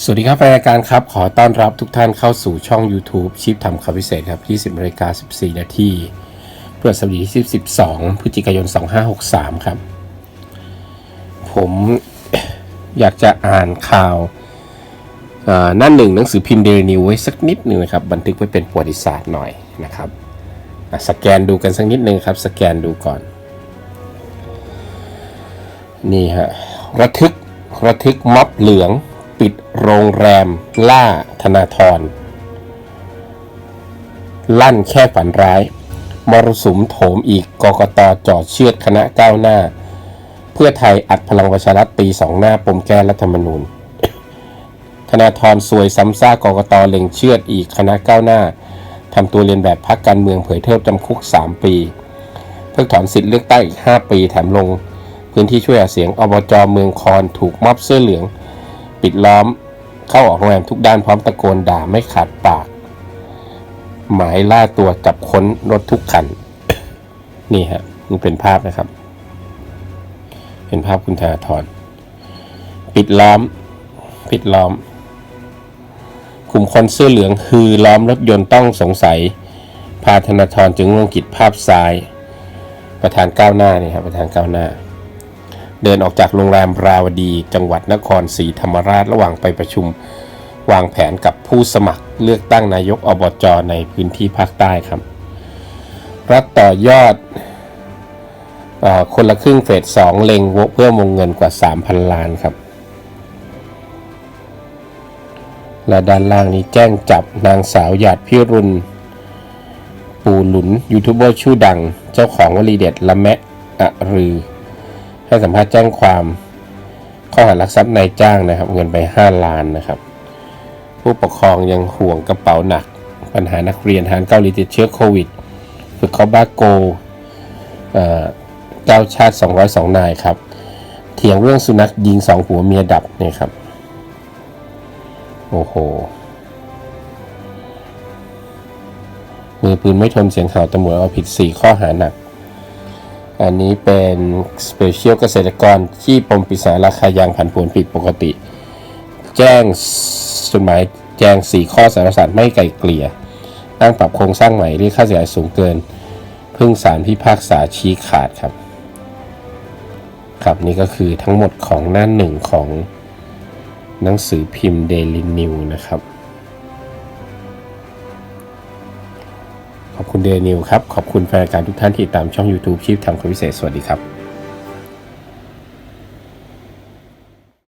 สวัสดีครับรายการครับ ขอต้อนรับทุกท่านเข้าสู่ช่อง YouTube ชิปทำคำพิเศษครับ 20นาฬิกา14 นาทีเพื่อสวัสดีที่ 12 พฤศจิกายน 2563 ครับ ผมอยากจะอ่านข่าวหน้าหนึ่งหนังสือพิมพ์เดลินิวไว้สักนิดหนึ่งนะครับ บันทึกไว้เป็นประวัติศาสตร์หน่อยนะครับ สแกนดูกันสักนิดหนึ่งครับ สแกนดูก่อน นี่ฮะระทึกระทึกม็อบเหลือง โรงแรม ล่า ธนาธร ลั่นแค่ฝันร้าย มรสุมโถมอีกกกตจอดเชือดคณะก้าวหน้า เพื่อไทยอัดพลังประชารัฐตีสองหน้าปมแก้รัฐธรรมนูญ ธนาธรสวยซ้ำซากกกตเล็งเชือดอีกคณะก้าวหน้าทำตัวเรียนแบบพักการเมืองเผยเทิบจำคุก 3 ปี เพิกถอนสิทธิ์เลือกตั้งอีก 5 ปีแถมลง พื้นที่ช่วยหาเสียงอบจเมืองคอนถูกมอบเสื้อเหลือง ปิดล้อม เข้าออกโรงแรมทุกด้านพร้อมตะโกนด่าไม่ขาดปาก หมายล่าตัวจับค้นรถทุกคัน นี่ฮะนี่เป็นภาพนะครับ เป็นภาพคุณธนาธรปิดล้อม ปิดล้อม กลุ่มคนเสื้อเหลืองคือล้อมรถยนต์ต้องสงสัย พาธนาธรจึงลงกิจภาพซ้าย ประธานก้าวหน้านี่ครับประธานก้าวหน้า เดินออกจากโรงแรมราวดี จังหวัดนครศรีธรรมราชระหว่างไปประชุม วางแผนกับผู้สมัครเลือกตั้งนายกอบจในพื้นที่ภาคใต้ครับ รัฐต่อยอดอคนละครึ่งเฟสสองเล็งเพื่อวงเงินกว่า 3,000 ล้านครับ และด้านล่างนี้แจ้งจับนางสาวหยาดพิรุณปูหลุนยูทูบเบอร์ชื่อดัง เจ้าของวลีเด็ดละแมะอะรือ ให้สัมภาษณ์แจ้งความข้อหารักทรัพย์นายจ้างนะครับ เงินไป 5 ล้านนะครับ ผู้ปกครองยังห่วงกระเป๋าหนัก ปัญหานักเรียนทหารเกาหลีติดเชื้อโควิด ฝึกเขาบ้าโกเอ่อเจ้าชาติ 202 นายครับ เถียงเรื่องสุนัขยิงสองหัวเมียดับเนี่ยครับ โอ้โห มือปืนไม่ทนเสียงเห่าวตำรวจเอาผิด 4 ข้อหาหนัก อันนี้เป็นสเปเชียลเกษตรกรที่ปมปิศาราคายางผันผวนผิดปกติ แจ้งจดหมายแจ้ง 4 ข้อสารสารไม่ไกลเกลี่ยตั้งปรับโครงสร้างใหม่เรียกค่าเสียหายสูงเกิน พึ่งสารพิพากษาชี้ขาดครับ ครับนี่ก็คือทั้งหมดของหน้าหนึ่งของหนังสือพิมพ์ Daily New นะครับ ขอบคุณเดนิวครับ ขอบคุณแฟนรายการทุกท่านที่ติดตามช่อง YouTube ชีพทำคนพิเศษ สวัสดีครับ